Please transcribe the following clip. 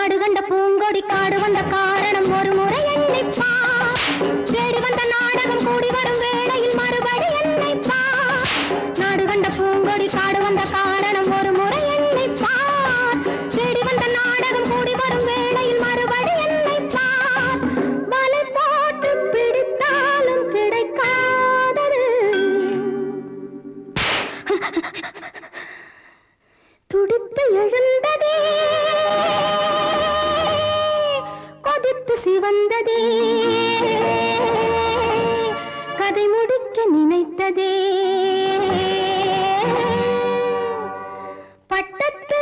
நாடு கண்ட பூங்கொடி காடு வந்த காரணம் ஒரு முறை எண்ணிப்பா தேடி வந்த நாடகம் கூடி வரும் வேளையில் மறுபடி எண்ணிப்பா நாடு கண்ட பூங்கொடி காடு வந்த காரணம் ஒரு முறை தேடி வந்த நாடகம் கூடி வரும் வேளையில் மறுபடி வலை போட்டு பிடித்தாலும் கிடைக்காதது. துடித்து எழுந்த கருத்து சிவந்ததே. கதை முடிக்க நினைத்ததே. பட்டத்து